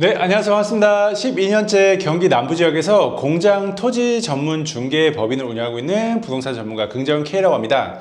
네, 안녕하세요. 반갑습니다. 12년째 경기 남부 지역에서 공장 토지 전문 중개 법인을 운영하고 있는 부동산 전문가 긍정 K라고 합니다.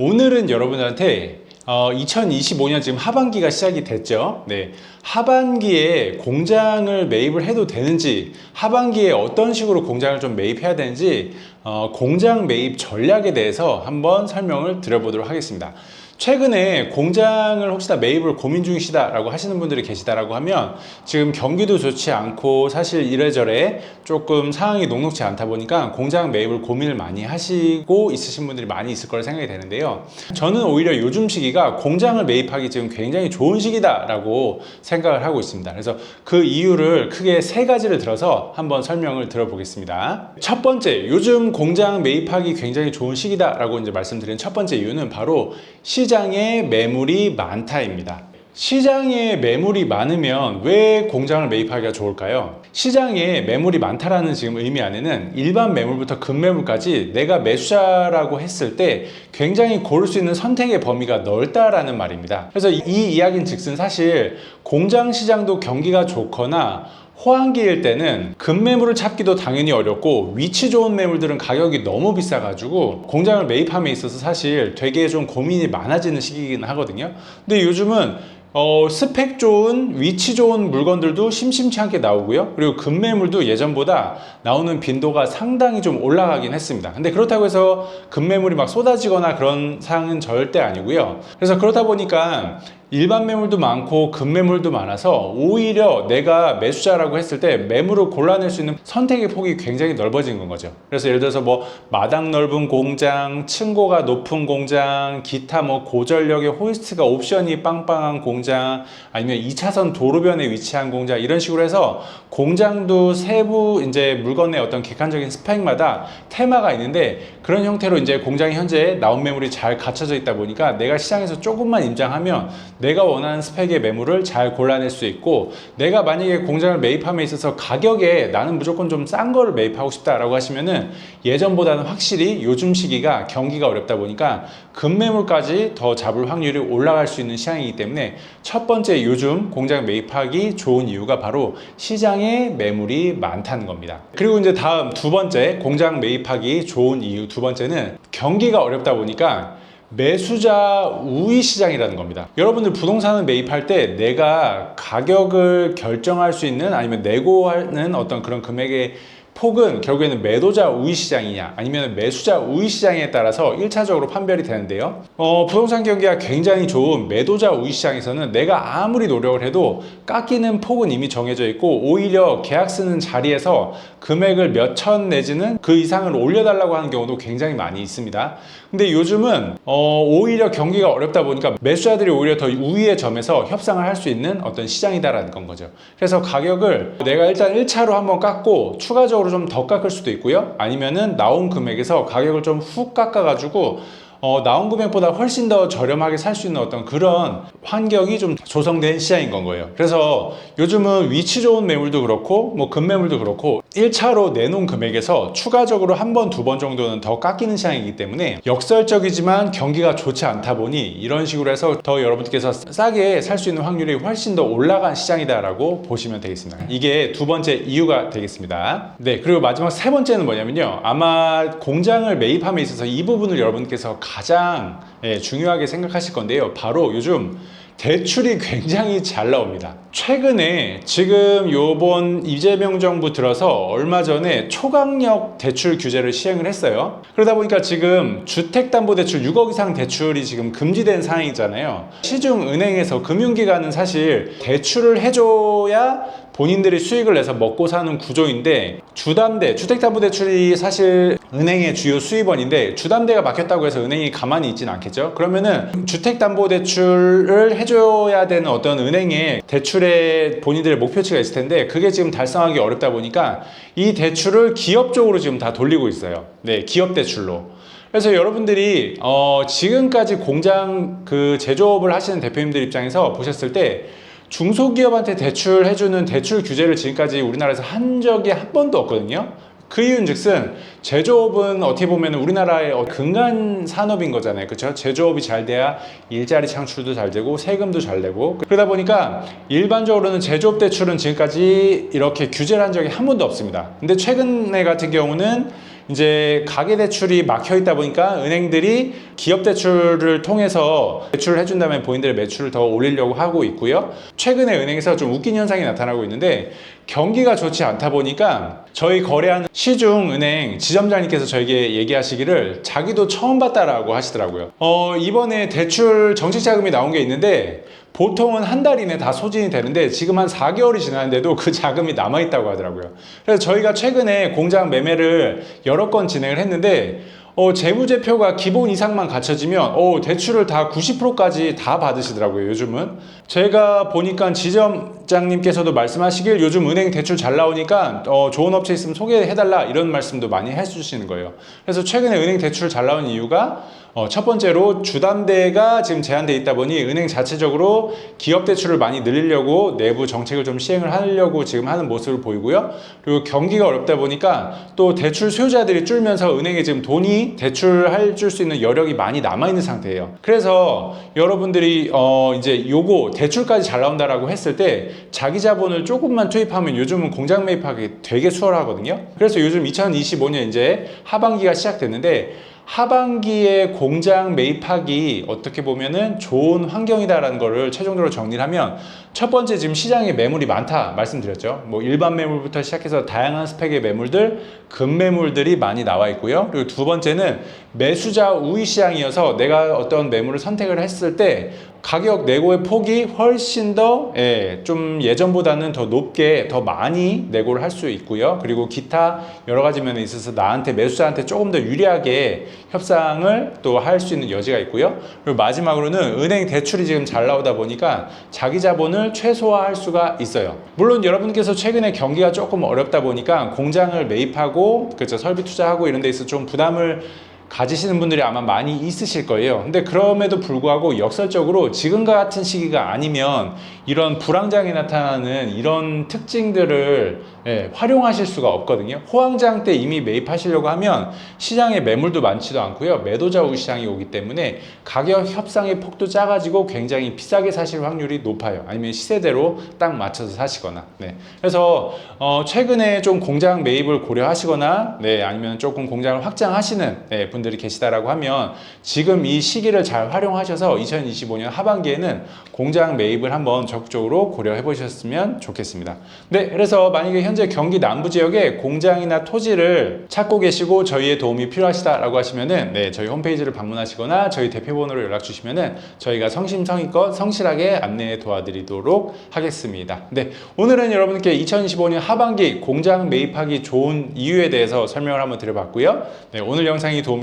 오늘은 여러분들한테 어, 2025년 지금 하반기가 시작이 됐죠. 네. 하반기에 공장을 매입을 해도 되는지, 하반기에 어떤 식으로 공장을 좀 매입해야 되는지, 어, 공장 매입 전략에 대해서 한번 설명을 드려보도록 하겠습니다. 최근에 공장을 혹시나 매입을 고민 중이시다라고 하시는 분들이 계시다라고 하면 지금 경기도 좋지 않고 사실 이래저래 조금 상황이 녹록지 않다 보니까 공장 매입을 고민을 많이 하시고 있으신 분들이 많이 있을 거라 생각이 되는데요. 저는 오히려 요즘 시기가 공장을 매입하기 지금 굉장히 좋은 시기다라고 생각을 하고 있습니다. 그래서 그 이유를 크게 세 가지를 들어서 한번 설명을 들어보겠습니다. 첫 번째, 요즘 공장 매입하기 굉장히 좋은 시기다라고 이제 말씀드린 첫 번째 이유는 바로 시 장에 매물이 많다입니다. 시장에 매물이 많으면 왜 공장을 매입하기가 좋을까요? 시장에 매물이 많다라는 지금 의미 안에는 일반 매물부터 급매물까지 내가 매수자라고 했을 때 굉장히 고를 수 있는 선택의 범위가 넓다라는 말입니다. 그래서 이 이야기는 즉슨 사실 공장 시장도 경기가 좋거나 호황기일 때는 급매물을 찾기도 당연히 어렵고 위치 좋은 매물들은 가격이 너무 비싸가지고 공장을 매입함에 있어서 사실 되게 좀 고민이 많아지는 시기이긴 하거든요. 근데 요즘은 어, 스펙 좋은, 위치 좋은 물건들도 심심치 않게 나오고요. 그리고 급매물도 예전보다 나오는 빈도가 상당히 좀 올라가긴 했습니다. 근데 그렇다고 해서 급매물이 막 쏟아지거나 그런 상황은 절대 아니고요. 그래서 그렇다 보니까 일반 매물도 많고 급매물도 많아서 오히려 내가 매수자라고 했을 때 매물을 골라낼 수 있는 선택의 폭이 굉장히 넓어진 건 거죠. 그래서 예를 들어서 뭐 마당 넓은 공장, 층고가 높은 공장, 기타 뭐 고전력의 호이스트가 옵션이 빵빵한 공장, 아니면 2차선 도로변에 위치한 공장 이런 식으로 해서 공장도 세부 이제 물건의 어떤 객관적인 스펙마다 테마가 있는데 그런 형태로 이제 공장이 현재 나온 매물이 잘 갖춰져 있다 보니까 내가 시장에서 조금만 임장하면 내가 원하는 스펙의 매물을 잘 골라낼 수 있고 내가 만약에 공장을 매입함에 있어서 가격에 나는 무조건 좀 싼 거를 매입하고 싶다라고 하시면은 예전보다는 확실히 요즘 시기가 경기가 어렵다 보니까 급매물까지 더 잡을 확률이 올라갈 수 있는 시장이기 때문에 첫 번째 요즘 공장 매입하기 좋은 이유가 바로 시장에 매물이 많다는 겁니다. 그리고 이제 다음 두 번째 공장 매입하기 좋은 이유 두 번째는 경기가 어렵다 보니까 매수자 우위 시장이라는 겁니다. 여러분들 부동산을 매입할 때 내가 가격을 결정할 수 있는 아니면 내고 하는 어떤 그런 금액의 폭은 결국에는 매도자 우위 시장이냐 아니면 매수자 우위 시장에 따라서 1차적으로 판별이 되는데요. 어, 부동산 경기가 굉장히 좋은 매도자 우위 시장에서는 내가 아무리 노력을 해도 깎이는 폭은 이미 정해져 있고 오히려 계약 쓰는 자리에서 금액을 몇 천 내지는 그 이상을 올려달라고 하는 경우도 굉장히 많이 있습니다. 근데 요즘은 어, 오히려 경기가 어렵다 보니까 매수자들이 오히려 더 우위의 점에서 협상을 할 수 있는 어떤 시장이다라는 건 거죠. 그래서 가격을 내가 일단 1차로 한번 깎고 추가적으로 좀 더 깎을 수도 있고요. 아니면은 나온 금액에서 가격을 좀 훅 깎아 가지고 어, 나온 금액보다 훨씬 더 저렴하게 살 수 있는 어떤 그런 환경이 좀 조성된 시장인 건 거예요. 그래서 요즘은 위치 좋은 매물도 그렇고, 뭐 급매물도 그렇고, 1차로 내놓은 금액에서 추가적으로 한 번, 두 번 정도는 더 깎이는 시장이기 때문에 역설적이지만 경기가 좋지 않다 보니 이런 식으로 해서 더 여러분들께서 싸게 살 수 있는 확률이 훨씬 더 올라간 시장이다라고 보시면 되겠습니다. 이게 두 번째 이유가 되겠습니다. 네, 그리고 마지막 세 번째는 뭐냐면요. 아마 공장을 매입함에 있어서 이 부분을 여러분께서 가장 예, 중요하게 생각하실 건데요. 바로 요즘 대출이 굉장히 잘 나옵니다. 최근에 지금 요번 이재명 정부 들어서 얼마 전에 초강력 대출 규제를 시행을 했어요. 그러다 보니까 지금 주택담보대출 6억 이상 대출이 지금 금지된 상황이잖아요. 시중은행에서 금융기관은 사실 대출을 해줘야 본인들이 수익을 내서 먹고 사는 구조인데 주담대 주택담보대출이 사실 은행의 주요 수입원인데 주담대가 막혔다고 해서 은행이 가만히 있지는 않겠죠? 그러면은 주택담보대출을 해줘야 되는 어떤 은행의 대출의 본인들의 목표치가 있을 텐데 그게 지금 달성하기 어렵다 보니까 이 대출을 기업 쪽으로 지금 다 돌리고 있어요. 네 기업 대출로. 그래서 여러분들이 어 지금까지 공장 그 제조업을 하시는 대표님들 입장에서 보셨을 때 중소기업한테 대출해주는 대출 규제를 지금까지 우리나라에서 한 적이 한 번도 없거든요. 그 이유는즉슨 제조업은 어떻게 보면 우리나라의 어- 근간 산업인 거잖아요, 그렇죠? 제조업이 잘 돼야 일자리 창출도 잘 되고 세금도 잘 내고 그러다 보니까 일반적으로는 제조업 대출은 지금까지 이렇게 규제를 한 적이 한 번도 없습니다. 근데 최근에 같은 경우는 이제 가계 대출이 막혀 있다 보니까 은행들이 기업 대출을 통해서 대출을 해준 다음에 본인들의 매출을 더 올리려고 하고 있고요. 최근에 은행에서 좀 웃긴 현상이 나타나고 있는데 경기가 좋지 않다 보니까 저희 거래하는 시중은행 지점장님께서 저에게 얘기하시기를 자기도 처음 봤다라고 하시더라고요. 어, 이번에 대출 정책 자금이 나온 게 있는데 보통은 한 달 이내 다 소진이 되는데 지금 한 4개월이 지났는데도 그 자금이 남아있다고 하더라고요. 그래서 저희가 최근에 공장 매매를 여러 건 진행을 했는데 어, 재무제표가 기본 이상만 갖춰지면 어, 대출을 다 90%까지 다 받으시더라고요, 요즘은. 제가 보니까 지점 장님께서도 말씀하시길 요즘 은행 대출 잘 나오니까 어, 좋은 업체 있으면 소개해달라 이런 말씀도 많이 해주시는 거예요. 그래서 최근에 은행 대출 잘 나온 이유가 어, 첫 번째로 주담대가 지금 제한돼 있다 보니 은행 자체적으로 기업 대출을 많이 늘리려고 내부 정책을 좀 시행을 하려고 지금 하는 모습을 보이고요. 그리고 경기가 어렵다 보니까 또 대출 수요자들이 줄면서 은행에 지금 돈이 대출할 줄 수 있는 여력이 많이 남아 있는 상태예요. 그래서 여러분들이 어 이제 요거 대출까지 잘 나온다라고 했을 때 자기 자본을 조금만 투입하면 요즘은 공장 매입하기 되게 수월하거든요. 그래서 요즘 2025년 이제 하반기가 시작됐는데 하반기에 공장 매입하기 어떻게 보면은 좋은 환경이다라는 거를 최종적으로 정리를 하면 첫 번째 지금 시장에 매물이 많다 말씀드렸죠. 뭐 일반 매물부터 시작해서 다양한 스펙의 매물들, 금매물들이 많이 나와 있고요. 그리고 두 번째는 매수자 우위 시장이어서 내가 어떤 매물을 선택을 했을 때 가격 내고의 폭이 훨씬 더, 예, 좀 예전보다는 더 높게, 더 많이 내고를 할 수 있고요. 그리고 기타 여러 가지 면에 있어서 나한테, 매수자한테 조금 더 유리하게 협상을 또 할 수 있는 여지가 있고요. 그리고 마지막으로는 은행 대출이 지금 잘 나오다 보니까 자기 자본을 최소화할 수가 있어요. 물론 여러분께서 최근에 경기가 조금 어렵다 보니까 공장을 매입하고, 그렇죠. 설비 투자하고 이런 데 있어서 좀 부담을 가지시는 분들이 아마 많이 있으실 거예요. 근데 그럼에도 불구하고 역설적으로 지금과 같은 시기가 아니면 이런 불황장이 나타나는 이런 특징들을 예, 활용하실 수가 없거든요. 호황장 때 이미 매입하시려고 하면 시장에 매물도 많지도 않고요. 매도자 우 시장이 오기 때문에 가격 협상의 폭도 작아지고 굉장히 비싸게 사실 확률이 높아요. 아니면 시세대로 딱 맞춰서 사시거나. 네. 그래서 어, 최근에 좀 공장 매입을 고려하시거나 네, 아니면 조금 공장을 확장하시는 네, 분 들이 계시다라고 하면 지금 이 시기를 잘 활용하셔서 2025년 하반기에는 공장 매입을 한번 적극적으로 고려해 보셨으면 좋겠습니다. 네, 그래서 만약에 현재 경기 남부 지역에 공장이나 토지를 찾고 계시고 저희의 도움이 필요하시다라고 하시면은 네, 저희 홈페이지를 방문하시거나 저희 대표번호로 연락 주시면은 저희가 성심성의껏 성실하게 안내해 도와드리도록 하겠습니다. 네, 오늘은 여러분께 2025년 하반기 공장 매입하기 좋은 이유에 대해서 설명을 한번 드려봤고요. 네, 오늘 영상이